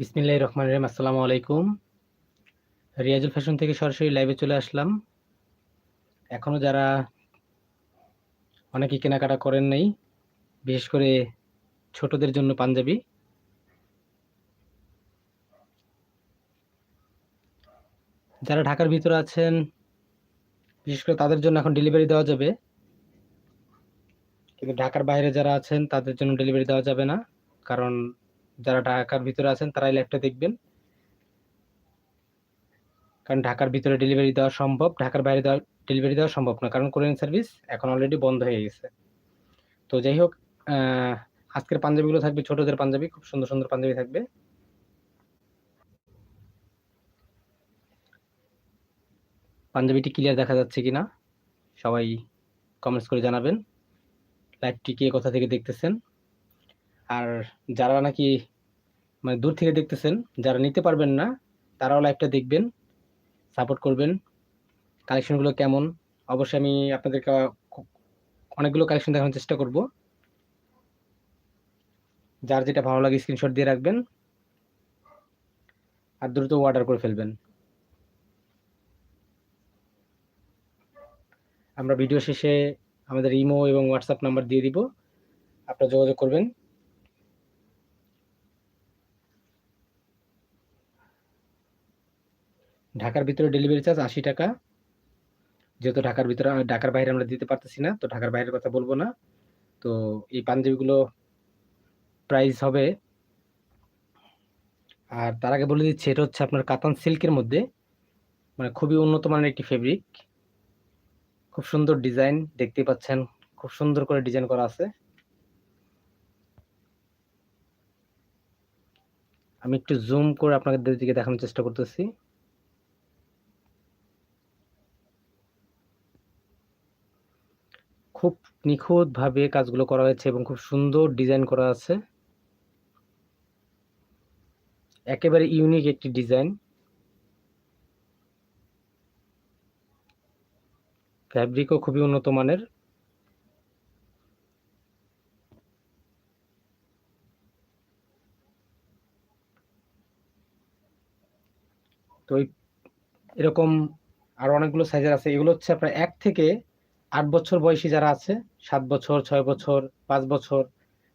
বিসমিল্লাহির রহমান রহিম, আসসালামু আলাইকুম। রিয়াজুল ফ্যাশন থেকে সরাসরি লাইভে চলে আসলাম। এখনও যারা অনেকে কেনাকাটা করেন নাই, বিশেষ করে ছোটদের জন্য পাঞ্জাবি। যারা ঢাকার ভিতরে আছেন, বিশেষ করে তাদের জন্য এখন ডেলিভারি দেওয়া যাবে। কিন্তু ঢাকার বাইরে যারা আছেন, তাদের জন্য ডেলিভারি দেওয়া যাবে না, কারণ যারা ঢাকার ভিতরে আছেন, তারাই লাইভটা দেখবেন। কারণ ঢাকার ভিতরে ডেলিভারি দেওয়া সম্ভব, ঢাকার বাইরে দেওয়া ডেলিভারি দেওয়া সম্ভব না। কারণ কোরিয়ান সার্ভিস এখন অলরেডি বন্ধ হয়ে গেছে। তো যাই হোক আজকের পাঞ্জাবিগুলো থাকবে, ছোটদের পাঞ্জাবি, খুব সুন্দর সুন্দর পাঞ্জাবি থাকবে। পাঞ্জাবিটি ক্লিয়ার দেখা যাচ্ছে কিনা, সবাই কমেন্টস করে জানাবেন। লাইভটি কে কোথা থেকে দেখতেছেন? আর যারা নাকি মানে দূর থেকে দেখতেছেন, যারা নিতে পারবেন না, তারাও লাইভটা দেখবেন সাপোর্ট করবেন। কালেকশনগুলো কেমন? অবশ্যই আমি আপনাদেরকে অনেকগুলো কালেকশন দেখানোর চেষ্টা করব। যার যেটা ভালো লাগে স্ক্রিনশট দিয়ে রাখবেন। আর দ্রুত অর্ডার করে ফেলবেন। আমরা ভিডিও শেষে আমাদের ইমো এবং হোয়াটসঅ্যাপ নাম্বার দিয়ে দিব। আপনারা যোগাযোগ করবেন। ঢাকার ভিতরে ডেলিভারি চার্জ আশি টাকা। যেহেতু ঢাকার ভিতরে ঢাকার বাইরে আমরা দিতে পারতেছি না, তো ঢাকার বাইরের কথা বলব না। তো এই পাঞ্জাবিগুলো প্রাইস হবে। আর তার আগে বলে দিচ্ছি, এটা হচ্ছে আপনার কাতান সিল্কের মধ্যে। মানে খুবই উন্নত মানের একটি ফেব্রিক খুব সুন্দর ডিজাইন দেখতে পাচ্ছেন, খুব সুন্দর করে ডিজাইন করা আছে। আমি একটু জুম করে আপনাদের দিকে দেখানোর চেষ্টা করতেছি। খুব নিখুঁতভাবে কাজগুলো করা হয়েছে এবং খুব সুন্দর ডিজাইন করা আছে। একেবারে ইউনিক একটি ডিজাইন। ফ্যাব্রিকও খুবই উন্নত মানের। তো এরকম আর অনেকগুলো সাইজের আছে। এগুলো হচ্ছে আপনার এক থেকে আট বছর বয়সী যারা আছে, সাত বছর, ছয় বছর, পাঁচ বছর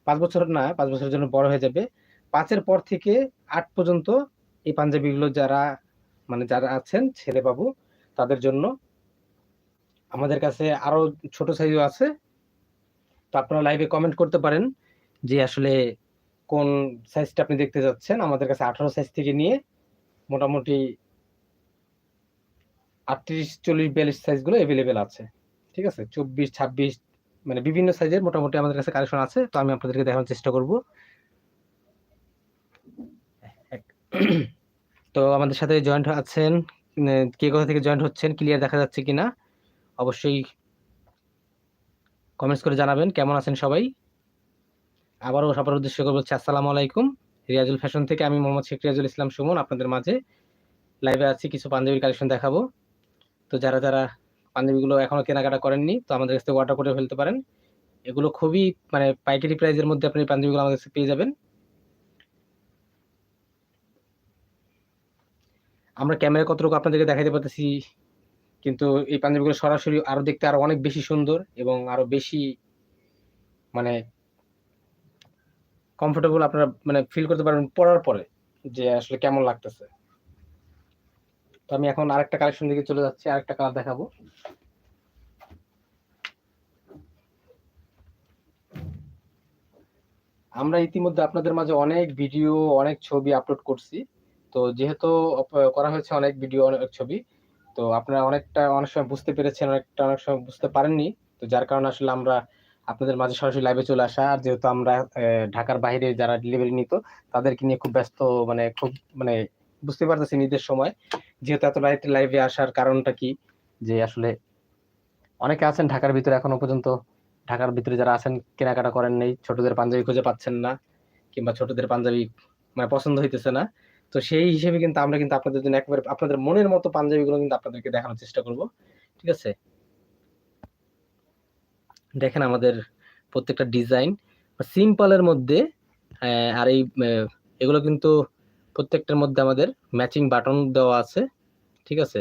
পাঁচ বছর না, পাঁচ বছরের জন্য বড় হয়ে যাবে। পাঁচের পর থেকে আট পর্যন্ত এই পাঞ্জাবিগুলো যারা মানে যারা আছেন ছেলে বাবু তাদের জন্য আমাদের কাছে আরও ছোট সাইজও আছে। তো আপনারা লাইভে কমেন্ট করতে পারেন যে আসলে কোন সাইজটা আপনি দেখতে যাচ্ছেন। আমাদের কাছে আঠারো সাইজ থেকে নিয়ে মোটামুটি আটত্রিশ, চল্লিশ, বিয়াল্লিশ সাইজগুলো অ্যাভেলেবেল আছে। ঠিক আছে? চব্বিশ, ছাব্বিশ মানে বিভিন্ন সাইজের মোটামুটি আমাদের কাছে কালেকশন আছে, তো আমি আপনাদেরকে দেখানোর চেষ্টা করব। তো আমাদের সাথে জয়েন্ট আছেন কে কোথা থেকে জয়েন্ট হচ্ছেন ক্লিয়ার দেখা যাচ্ছে কিনা? অবশ্যই কমেন্টস করে জানাবেন, কেমন আছেন সবাই? আবারও সবার উদ্দেশ্য করে বলছি আসসালামু আলাইকুম। রিয়াজুল ফ্যাশন থেকে আমি মোহাম্মদ শেখ রিয়াজুল ইসলাম সুমন, আপনাদের মাঝে লাইভে আছি, কিছু পাঞ্জাবির কালেকশন দেখাবো। তো যারা যারা পাঞ্জাবিগুলো এখনও কেনাকাটা করেননি, তো আমাদের কাছে অর্ডার করে ফেলতে পারেন। এগুলো খুবই মানে পাইকারি প্রাইজের মধ্যে আপনি পাঞ্জাবিগুলো আমাদের কাছে পেয়ে যাবেন। আমরা ক্যামেরা কতটুকু আপনাদেরকে দেখাতে পারতেছি, কিন্তু এই পাঞ্জাবিগুলো সরাসরি আরও দেখতে আরও অনেক বেশি সুন্দর এবং আরও বেশি মানে কমফোর্টেবল আপনারা মানে ফিল করতে পারবেন পরার পরে যে আসলে কেমন লাগতেছে। তো আমি এখন আরেকটা কালেকশন দিকে চলে যাচ্ছি, আরেকটা কালার দেখাবো। আমরা ইতিমধ্যে আপনাদের মাঝে অনেক ভিডিও অনেক ছবি আপলোড করছি। তো যেহেতু করা হয়েছে অনেক ভিডিও অনেক ছবি, তো আপনারা অনেকটা, অনেক সময় বুঝতে পেরেছেন, অনেকটা, অনেক সময় বুঝতে পারেননি। তো যার কারণে আসলে আমরা আপনাদের মাঝে সরাসরি লাইভে চলে আসা, আর যেহেতু আমরা ঢাকার বাইরে যারা ডেলিভারি নিত, তাদেরকে নিয়ে খুব ব্যস্ত মানে খুব মানে বুঝতে পারতেছি নিজের সময়। যেহেতু এত লাইট লাইভে আসার কারণটা কি? যে আসলে অনেকে আছেন ঢাকার ভিতরে, এখনও পর্যন্ত ঢাকার ভিতরে যারা আছেন, কেনাকাটা করেন নেই, ছোটদের পাঞ্জাবি খুঁজে পাচ্ছেন না, কিংবা ছোটদের পাঞ্জাবি মানে পছন্দ হইতেছে না। তো সেই হিসেবে কিন্তু আমরা কিন্তু আপনাদের জন্য একবারে আপনাদের মনের মতো পাঞ্জাবিগুলো কিন্তু আপনাদেরকে দেখানোর চেষ্টা করব। ঠিক আছে? দেখেন আমাদের প্রত্যেকটা ডিজাইন সিম্পলের মধ্যে আর এই এগুলো কিন্তু প্রত্যেকটার মধ্যে আমাদের ম্যাচিং বাটন দেওয়া আছে, ঠিক আছে?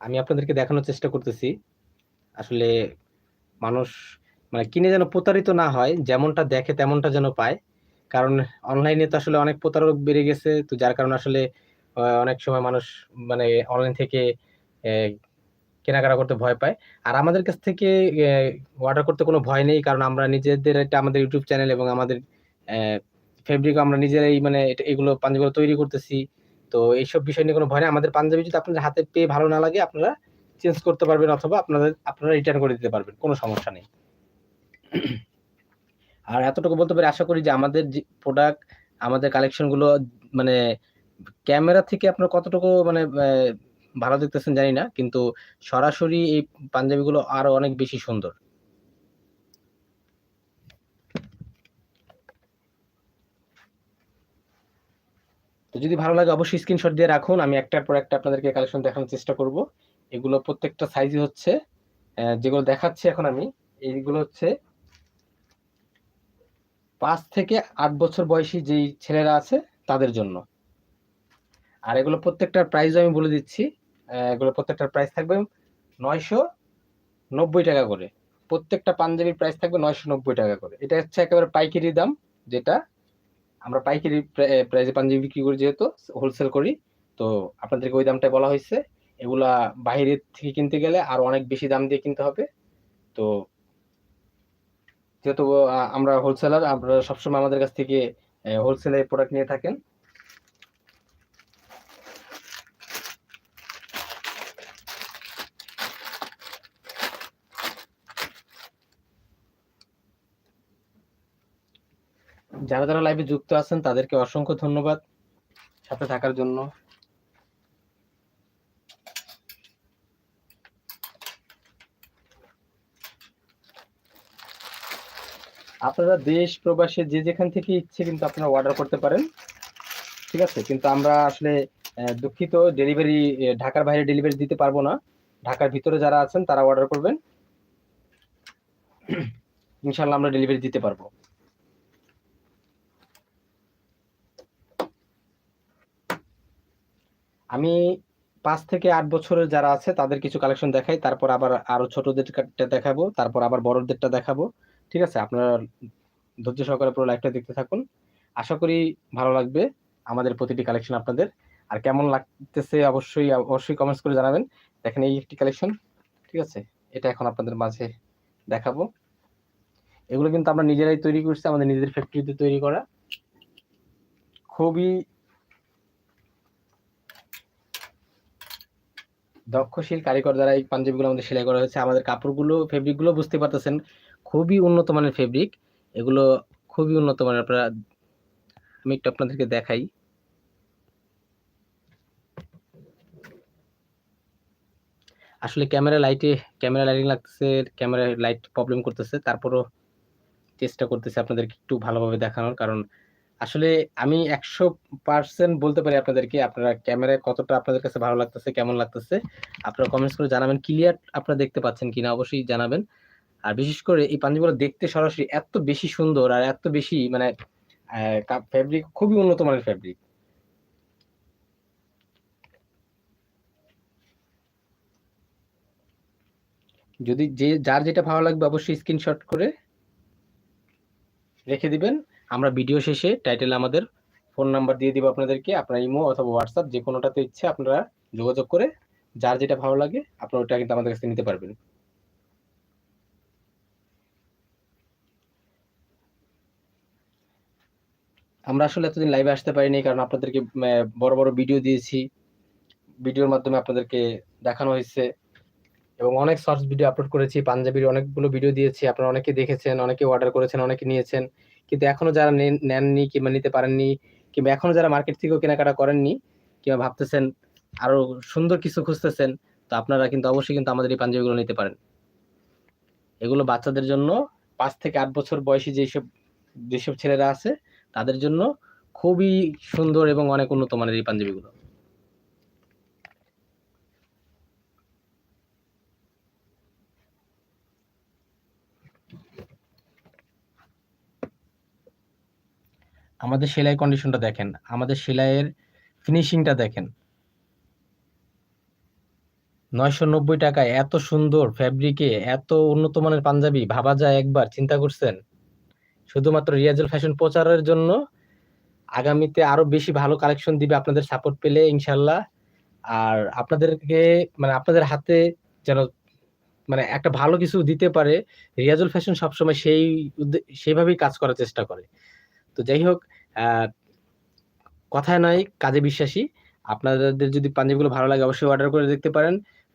আমি আপনাদেরকে দেখানোর চেষ্টা করতেছি। আসলে মানুষ মানে কিনে যেন প্রতারিত না হয়, যেমনটা দেখে তেমনটা যেন পায়। কারণ অনলাইনে তো আসলে অনেক প্রতারক বেড়ে গেছে, তো যার কারণে আসলে অনেক সময় মানুষ মানে অনলাইন থেকে কেনাকাটা করতে ভয় পায়। আর আমাদের কাছ থেকে অর্ডার করতে কোনো ভয় নেই, কারণ আমরা নিজেদের এটা আমাদের ইউটিউব চ্যানেল এবং আমাদের ফেব্রিক আমরা নিজেরাই মানে এগুলো পাঞ্জাবিগুলো তৈরি করতেছি। তো এইসব বিষয় নিয়ে কোনো ভয় নেই। আমাদের পাঞ্জাবি যদি আপনাদের হাতে পেয়ে ভালো না লাগে, আপনারা চেঞ্জ করতে পারবেন অথবা আপনাদের, আপনারা রিটার্ন করে দিতে পারবেন, কোনো সমস্যা নেই। আর এতটুকু বলতে পারি, আশা করি যে আমাদের যে প্রোডাক্ট আমাদের কালেকশনগুলো মানে ক্যামেরা থেকে আপনার কতটুকু মানে ভালো দেখতেছেন জানি না, কিন্তু সরাসরি এই পাঞ্জাবি গুলো আরও অনেক বেশি সুন্দর। তো যদি ভালো লাগে অবশ্যই স্ক্রিনশট দিয়ে রাখুন, আমি একটার পর একটা আপনাদেরকে কালেকশন দেখানোর চেষ্টা করব। এগুলো প্রত্যেকটা সাইজই হচ্ছে যেগুলো দেখাচ্ছি এখন আমি, এইগুলো হচ্ছে পাঁচ থেকে আট বছর বয়সী যেই ছেলেরা আছে তাদের জন্য। আর এগুলো প্রত্যেকটার প্রাইস আমি বলে দিচ্ছি। এগুলো প্রত্যেকটার প্রাইস থাকবে নয়শো নব্বই টাকা করে। প্রত্যেকটা পাঞ্জাবির প্রাইস থাকবে নয়শো নব্বই টাকা করে। এটা হচ্ছে একেবারে পাইকারি দাম, যেটা আমরা পাইকারি প্রাইসে পাঞ্জাবি বিক্রি করি যেহেতু হোলসেল করি। তো আপনাদেরকে ওই দামটাই বলা হয়েছে। এগুলা বাইরের থেকে কিনতে গেলে আরও অনেক বেশি দাম দিয়ে কিনতে হবে। তো যেহেতু আমরা হোলসেলার আমরা সবসময় আমাদের কাছ থেকে হোলসেলে প্রোডাক্ট নিয়ে থাকেন। যারা যারা লাইভে যুক্ত আছেন, তাদেরকে অসংখ্য ধন্যবাদ সাথে থাকার জন্য। আপনারা দেশ, প্রবাসে যে যেখান থেকে ইচ্ছে কিন্তু আপনারা অর্ডার করতে পারেন। ঠিক আছে? কিন্তু আমরা আসলে দুঃখিত ডেলিভারি ঢাকার বাইরে ডেলিভারি দিতে পারব না। ঢাকার ভিতরে যারা আছেন, তারা অর্ডার করবেন। ইনশাল্লাহ আমরা ডেলিভারি দিতে পারব। আমি পাঁচ থেকে আট বছরের যারা আছে, তাদের কিছু কালেকশন দেখাই, তারপর আবার আরও ছোটদেরটা দেখাবো, তারপর আবার বড়দেরটা দেখাবো। ঠিক আছে? আপনারা ধৈর্য সহকারে পুরো লাইভটা দেখতে থাকুন। আশা করি ভালো লাগবে আমাদের প্রতিটি কালেকশন আপনাদের। আর কেমন লাগতেছে অবশ্যই অবশ্যই কমেন্টস করে জানাবেন। দেখেন এই একটি কালেকশন ঠিক আছে? এটা এখন আপনাদের মাঝে দেখাবো। এগুলো কিন্তু আমরা নিজেরাই তৈরি করছি, আমাদের নিজেদের ফ্যাক্টরিতে তৈরি করা। খুবই দক্ষশীল কারিগর দ্বারা এই পাঞ্জাবিগুলো আমাদের সেলাই করা হয়েছে। আমাদের কাপড়গুলো ফেব্রিকগুলো বুঝতে পারতেছেন। খুবই উন্নত মানের ফেব্রিক এগুলো খুবই উন্নত মানের। আপনারা, আমি একটু আপনাদেরকে দেখাই। আসলে ক্যামেরা লাইটে ক্যামেরা লাইটিং লাগতেছে, ক্যামেরা লাইট প্রবলেম করতেছে। তারপরও চেষ্টা করতেছি আপনাদেরকে একটু ভালোভাবে দেখানোর। কারণ আসলে আমি একশো পার্সেন্ট বলতে পারি আপনাদেরকে, আপনারা ক্যামেরায় কতটা আপনাদের কাছে ভালো লাগতেছে, কেমন লাগতেছে। আপনারা কমেন্টস করে জানাবেন। ক্লিয়ার আপনারা দেখতে পাচ্ছেন কিনা, অবশ্যই জানাবেন। আর বিশেষ করে এই পাঞ্জাবিগুলো দেখতে সরাসরি এত বেশি সুন্দর আর এত বেশি মানে ফেব্রিক খুবই উন্নত মানের ফেব্রিক যদি যে, যার যেটা ভালো লাগবে অবশ্যই স্ক্রিনশট করে রেখে দিবেন। আমরা ভিডিও শেষে টাইটেল আমাদের ফোন নাম্বার দিয়ে দিব আপনাদেরকে, আপনার ইমো অথবা হোয়াটসঅ্যাপ যে কোনোটাতে ইচ্ছে আপনারা যোগাযোগ করে যার যেটা ভালো লাগে আপনারা ওটা কিন্তু আমাদের কাছে নিতে পারবেন। আমরা আসলে এতদিন লাইভে আসতে পারিনি কারণ আপনাদেরকে বড় বড় ভিডিও দিয়েছি। ভিডিওর মাধ্যমে আপনাদেরকে দেখানো হয়েছে। এবং অনেক শর্টস ভিডিও আপলোড করেছি, পাঞ্জাবির অনেকগুলো ভিডিও দিয়েছি। আপনারা অনেকে দেখেছেন, অনেকে অর্ডার করেছেন, অনেকে নিয়েছেন। কিন্তু এখনও যারা নেন- নেননি কিংবা নিতে পারেননি, কিংবা এখনও যারা মার্কেট থেকেও কেনাকাটা করেননি, কিংবা ভাবতেছেন আরও সুন্দর কিছু খুঁজতেছেন, তো আপনারা কিন্তু অবশ্যই কিন্তু আমাদের এই পাঞ্জাবিগুলো নিতে পারেন। এগুলো বাচ্চাদের জন্য পাঁচ থেকে আট বছর বয়সী যেসব যেসব ছেলেরা আছে তাদের জন্য খুবই সুন্দর এবং অনেক উন্নত মানের এই পাঞ্জাবিগুলো। আমাদের সেলাই কন্ডিশনটা দেখেন, আমাদের সেলাইয়ের ফিনিশিংটা দেখেন। নয়শো নব্বই টাকায় এত সুন্দর ফ্যাব্রিকে এত উন্নত মানের পাঞ্জাবি, ভাবা যায় একবার, চিন্তা করছেন? শুধুমাত্র রিয়াজুল ফ্যাশন প্রচারের জন্য আগামীতে আরও বেশি ভালো কালেকশন দিবে আপনাদের সাপোর্ট পেলে, ইনশাল্লাহ। আর আপনাদেরকে মানে আপনাদের হাতে যেন মানে একটা ভালো কিছু দিতে পারে রিয়াজুল ফ্যাশন সবসময় সেই সেইভাবেই কাজ করার চেষ্টা করে। তো যাই হোক কথায় নয়, কাজে বিশ্বাসী। আপনাদের যদি পাঞ্জাবিগুলো ভালো লাগে, অবশ্যই অর্ডার করে দেখতে পারেন।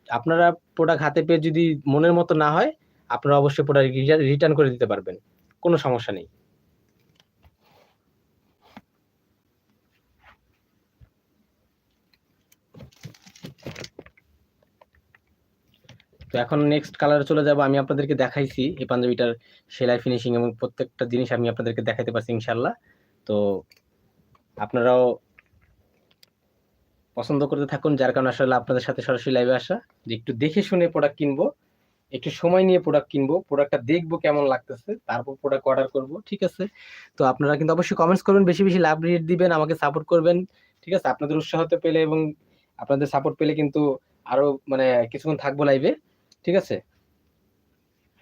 আপনারা প্রোডাক্ট হাতে পেয়ে যদি মনের মতো না হয়, আপনারা অবশ্যই প্রোডাক্ট রিটার্ন করে দিতে পারবেন। কোনো সমস্যা নেই। তো এখন নেক্সট কালারে চলে যাব, আমি আপনাদেরকে দেখাইছি এই পাঞ্জাবিটার সেলাই ফিনিশিং এবং প্রত্যেকটা জিনিস আমি আপনাদেরকে দেখাইতে পারছি ইনশাল্লাহ তো আপনারাও পছন্দ করতে থাকুন, যার কারণে আসলে আপনাদের সাথে সরাসরি লাইভে আসা। যে একটু দেখে শুনে প্রোডাক্ট কিনবো একটু সময় নিয়ে প্রোডাক্ট কিনবো প্রোডাক্টটা দেখব কেমন লাগতেছে, তারপর প্রোডাক্ট অর্ডার করব, ঠিক আছে? তো আপনারা কিন্তু অবশ্যই কমেন্টস করবেন, বেশি বেশি লাভ রেট দিবেন, আমাকে সাপোর্ট করবেন, ঠিক আছে? আপনাদের উৎসাহ তো পেলে এবং আপনাদের সাপোর্ট পেলে কিন্তু আরও মানে কিছুক্ষণ থাকব লাইভে ঠিক আছে?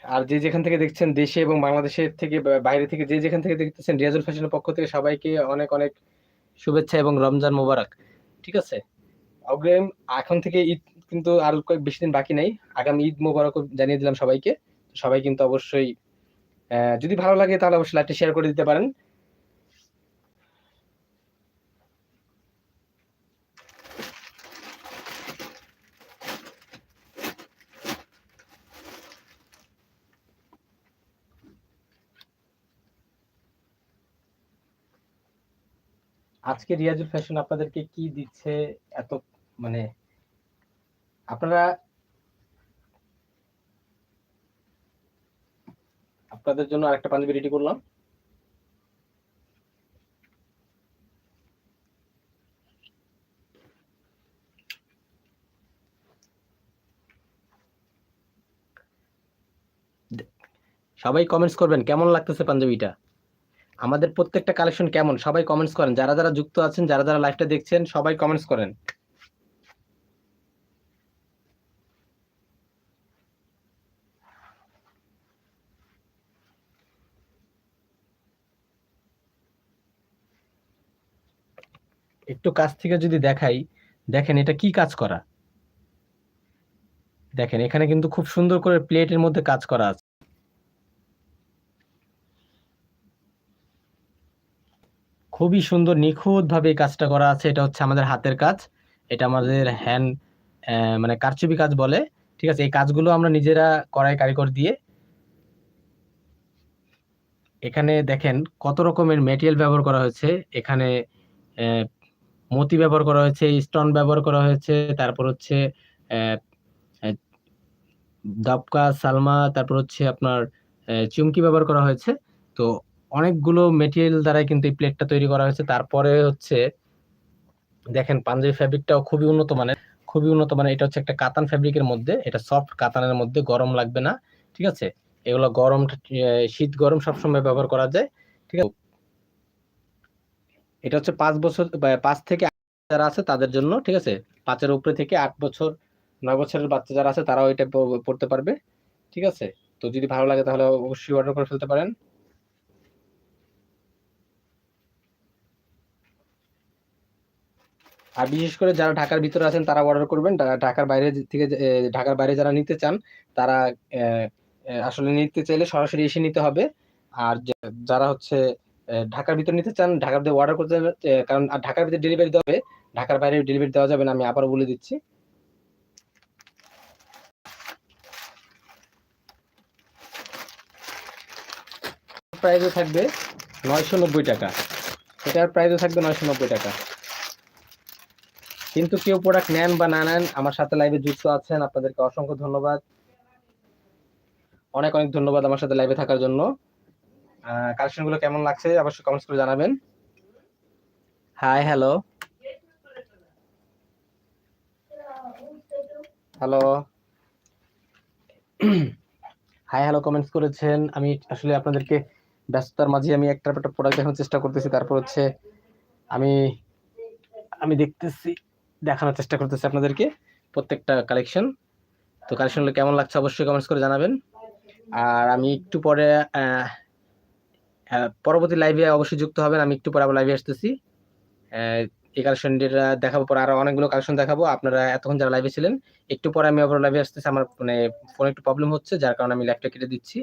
আর যে যেখান থেকে দেখছেন দেশে এবং বাংলাদেশের থেকে বাইরে থেকে যে যেখান থেকে দেখতেছেন রিয়াজুল ফ্যাশনের পক্ষ থেকে সবাইকে অনেক অনেক শুভেচ্ছা এবং রমজান মোবারক, ঠিক আছে? অগ্রিম এখন থেকে ঈদ কিন্তু আর কয়েক বেশি দিন বাকি নেই। আগামী ঈদ মোবারক জানিয়ে দিলাম সবাইকে। সবাই কিন্তু অবশ্যই যদি ভালো লাগে তাহলে অবশ্যই লাইভটা শেয়ার করে দিতে পারেন। আজকে রিয়াজুল ফ্যাশন আপনাদেরকে কি দিচ্ছে? এত মানে আপনারা আপনাদের জন্য আরেকটা পাঞ্জাবি রেডি করলাম। সবাই কমেন্টস করবেন, কেমন লাগতেছে পাঞ্জাবিটা? আমাদের প্রত্যেকটা কালেকশন কেমন? সবাই কমেন্টস করেন। যারা যারা যুক্ত আছেন, যারা যারা লাইভটা দেখছেন, সবাই কমেন্টস করেন। একটু কাছ থেকে যদি দেখাই, দেখেন এটা কি কাজ করা? দেখেন, এখানে কিন্তু খুব সুন্দর করে প্লেটের মধ্যে কাজ করা আছে। খুবই সুন্দর নিখুঁত ভাবে এই কাজটা করা আছে। এটা হচ্ছে আমাদের হাতের কাজ। এটা আমাদের হ্যান্ড মানে কারচুপি কাজ বলে। ঠিক আছে, এই কাজগুলো আমরা নিজেরা করাই কারিগর দিয়ে এখানে দেখেন কত রকমের মেটেরিয়াল ব্যবহার করা হয়েছে। এখানে মতি ব্যবহার করা হয়েছে, স্টোন ব্যবহার করা হয়েছে, তারপর হচ্ছে দাবকা, সালমা, তারপর হচ্ছে আপনার চুমকি ব্যবহার করা হয়েছে। তো অনেকগুলো মেটেরিয়াল দ্বারাই কিন্তু এই প্লেটটা তৈরি করা হয়েছে। তারপরে হচ্ছে, দেখেন পাঞ্জাবি ফ্যাব্রিকটাও খুবই উন্নত মানের, খুবই উন্নত মানের। এটা হচ্ছে একটা কাতান ফ্যাব্রিকের মধ্যে, এটা সফট কাতানের মধ্যে, গরম লাগবে না, ঠিক আছে? এগুলো গরম শীত গরম সবসময় ব্যবহার করা যায়, ঠিক আছে? এটা হচ্ছে পাঁচ বছর পাঁচ থেকে যারা আছে তাদের জন্য, ঠিক আছে? পাঁচের উপরে থেকে আট বছর, নয় বছরের বাচ্চা যারা আছে তারাও এটা পড়তে পারবে, ঠিক আছে? তো যদি ভালো লাগে তাহলে অবশ্যই অর্ডার করে ফেলতে পারেন। আর বিশেষ করে যারা ঢাকার ভিতরে আছেন তারা অর্ডার করবেন। ঢাকার বাইরে থেকে ঢাকার বাইরে যারা নিতে চান, তারা আসলে নিতে চাইলে সরাসরি এসে নিতে হবে। আর যারা হচ্ছে ঢাকার ভিতরে নিতে চান, ঢাকার ভিতরে অর্ডার করতে কারণ আর ঢাকার ভিতরে ডেলিভারি দেওয়া হবে, ঢাকার বাইরে ডেলিভারি দেওয়া যাবে না, আমি আবার বলে দিচ্ছি। প্রাইসও থাকবে নয়শো নব্বই টাকা। এটার প্রাইসও থাকবে নয়শো নব্বই টাকা। কিন্তু কেউ প্রোডাক্ট নেন বা না নেন, আমার সাথে লাইভে যুক্ত আছেন, আপনাদেরকে অসংখ্য ধন্যবাদ। অনেক অনেক ধন্যবাদ আমার সাথে লাইভে থাকার জন্য। কালেকশনগুলো কেমন লাগছে অবশ্যই কমেন্টস করে জানাবেন। Hi hello hello hi hello comments করেছেন। আমি আসলে আপনাদেরকে ব্যস্ততার মাঝে আমি একটা একটা প্রোডাক্ট দেখানোর চেষ্টা করতেছি। তারপর হচ্ছে আমি আমি দেখতেছি দেখানোর চেষ্টা করতেছি আপনাদেরকে প্রত্যেকটা কালেকশন তো কালেকশনগুলো কেমন লাগছে অবশ্যই কমেন্টস করে জানাবেন। আর আমি একটু পরে পরবর্তী লাইভে অবশ্যই যুক্ত হবেন। আমি একটু পরে আবার লাইভে আসতেছি। এই কালেকশনটা দেখাবো, পরে আরও অনেকগুলো কালেকশন দেখাবো। আপনারা এতক্ষণ যারা লাইভে ছিলেন, একটু পরে আমি আবার লাইভে আসতেছি। আমার মানে ফোনে একটু প্রবলেম হচ্ছে, যার কারণে আমি লাইভটা কেটে দিচ্ছি।